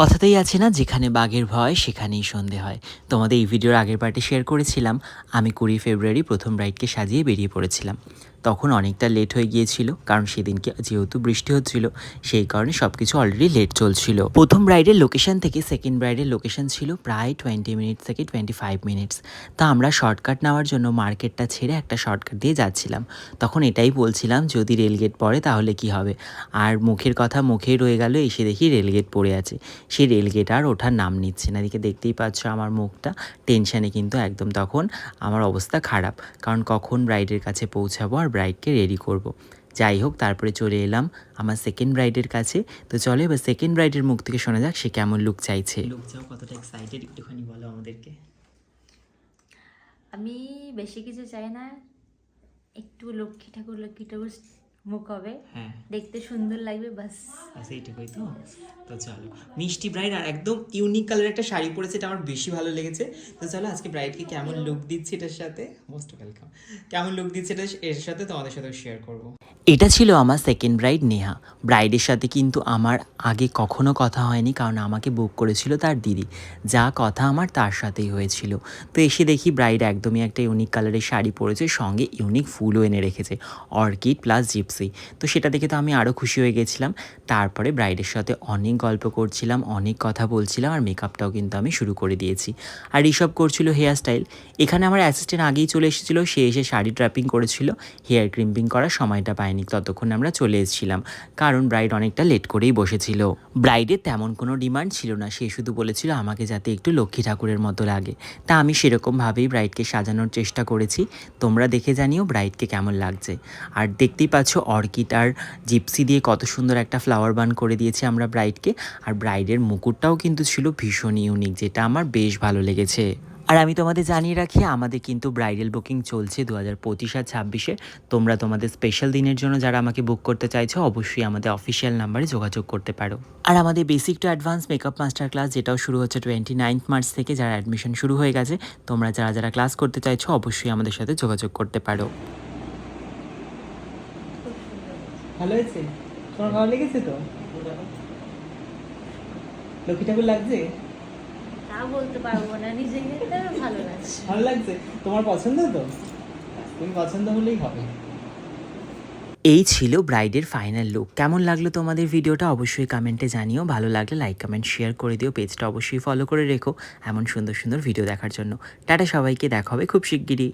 কথাতেই আছে না, যেখানে বাঘের ভয়, সেখানেই সন্ধে হয়। তোমাদের এই ভিডিওর আগের পার্টে শেয়ার করেছিলাম। আমি কুড়ি ফেব্রুয়ারি প্রথম রাইডকে সাজিয়ে বেরিয়ে পড়েছিলাম। তখন অনেকটা লেট হয়ে গিয়েছিল, কারণ সেদিনকে যেহেতু বৃষ্টি হচ্ছিল, সেই কারণে সব কিছু অলরেডি লেট চলছিল। প্রথম ব্রাইডের লোকেশন থেকে সেকেন্ড ব্রাইডের লোকেশন ছিল প্রায় টোয়েন্টি মিনিটস থেকে টোয়েন্টি ফাইভ মিনিটস তা আমরা শর্টকাট নেওয়ার জন্য মার্কেটটা ছেড়ে একটা শর্টকাট দিয়ে যাচ্ছিলাম। তখন এটাই বলছিলাম, যদি রেলগেট পড়ে তাহলে কি হবে? আর মুখের কথা মুখেই রয়ে গেল, এসে দেখি রেলগেট পড়ে আছে। সেই রেলগেট আর ওঠার নাম নিচ্ছে না। এদিকে দেখতেই পাচ্ছ আমার মুখটা টেনশানে কিন্তু একদম। তখন আমার অবস্থা খারাপ, কারণ কখন ব্রাইডের কাছে পৌঁছাবো আর ব্রাইডকে রেডি করব। যাই হোক তারপরে চলে এলাম আমার সেকেন্ড ব্রাইডের কাছে। তো চলো এবার সেকেন্ড ব্রাইডের মুখ থেকে শোনা যাক সে কেমন লুক চাইছে। লুক চাও কতটা এক্সাইটেড একটুখানি বলো আমাদেরকে। আমি বেশি কিছু চাই না একটু লক্ষ্মী ঠাকুর লক্ষ্মী ঠাকুর মুখ হবে। হ্যাঁ। দেখতে সুন্দর লাগবে বাস। ব্যাস এইটুকুই তো? তো চলো। মিষ্টি ব্রাইড আর একদম ইউনিক কালার একটা শাড়ি পরেছে এটা আমার বেশি ভালো লেগেছে। তো চলো আজকে ব্রাইডকে কেমন লুক দিচ্ছি এটার সাথে? মোস্ট ওয়েলকাম কেমন লুক দিচ্ছে এটা এর সাথে তোমাদের সাথে শেয়ার করব। এটা ছিল আমার সেকেন্ড ব্রাইড নেহা। ব্রাইডের সাথে কিন্তু আমার আগে কখনো কথা হয়নি কারণ আমাকে বুক করেছিল তার দিদি। যা কথা আমার তার সাথেই হয়েছিল। তো এসে দেখি ব্রাইড একদমই একটা ইউনিক কালারের শাড়ি পরেছে সঙ্গে ইউনিক ফুলও এনে রেখেছে। অর্কিড প্লাস জিপসি তো সেটা দেখে তো আমি আরও খুশি হয়ে গেছিলাম। তারপরে ব্রাইডের সাথে অনেক গল্প করছিলাম, অনেক কথা বলছিলাম আর মেকআপটাও কিন্তু আমি শুরু করে দিয়েছি। আর এইসব করছিল হেয়ার স্টাইল এখানে আমার অ্যাসিস্ট্যান্ট আগেই চলে এসেছিল, সে এসে শাড়ি ট্র্যাপিং করেছিল। হেয়ার ক্রিম্পিং করার সময়টা পায়নি, ততক্ষণ আমরা চলে এসেছিলাম। কারণ ব্রাইড অনেকটা লেট করেই বসেছিল। ব্রাইডের তেমন কোনো ডিমান্ড ছিল না, সে শুধু বলেছিল আমাকে যাতে একটু লক্ষ্মী ঠাকুরের মতো লাগে। তা আমি সেরকমভাবেই ব্রাইডকে সাজানোর চেষ্টা করেছি। তোমরা দেখে জানিও ব্রাইডকে কেমন লাগছে। আর দেখতেই পাচ্ছ অর্কিড আর জিপসি দিয়ে কত সুন্দর একটা ফ্লাওয়ার বান করে দিয়েছি আমরা ব্রাইডকে আর ব্রাইডের মুকুটটাও কিন্তু ছিল ভীষণ ইউনিক যেটা আমার বেশ ভালো লেগেছে। আর আমি তোমাদের জানিয়ে রাখি, আমাদের কিন্তু ব্রাইডাল বুকিং চলছে দু হাজার পঁচিশ আর ছাব্বিশে। তোমরা তোমাদের স্পেশাল দিনের জন্য যারা আমাকে বুক করতে চাইছো, অবশ্যই আমাদের অফিসিয়াল নাম্বারে যোগাযোগ করতে পারো। আর আমাদের basic to advance makeup master class যেটাও শুরু হচ্ছে টোয়েন্টি নাইন্থ মার্চ থেকে, যারা অ্যাডমিশন শুরু হয়ে গেছে, তোমরা যারা যারা ক্লাস করতে চাইছো, অবশ্যই আমাদের সাথে যোগাযোগ করতে পারো। ভালো হয়েছে? তোমার ভালো লেগেছে তো? লক্ষ্মী ঠাকুর লাগছে? তা বলতে পারব না নিজেকে ভালো লাগছে। ভালো লাগছে? তোমার পছন্দ তো? তুমি পছন্দ হলেই হবে। এই ছিল ব্রাইডের ফাইনাল লুক। কেমন লাগল তোমাদের ভিডিওটা অবশ্যই কমেন্টে জানিও। ভালো লাগলে লাইক কমেন্ট শেয়ার করে দিও। পেজটা অবশ্যই ফলো করে রেখো এমন সুন্দর সুন্দর ভিডিও দেখার জন্য। টাটা সবাইকে দেখা হবে খুব শিগগিরই।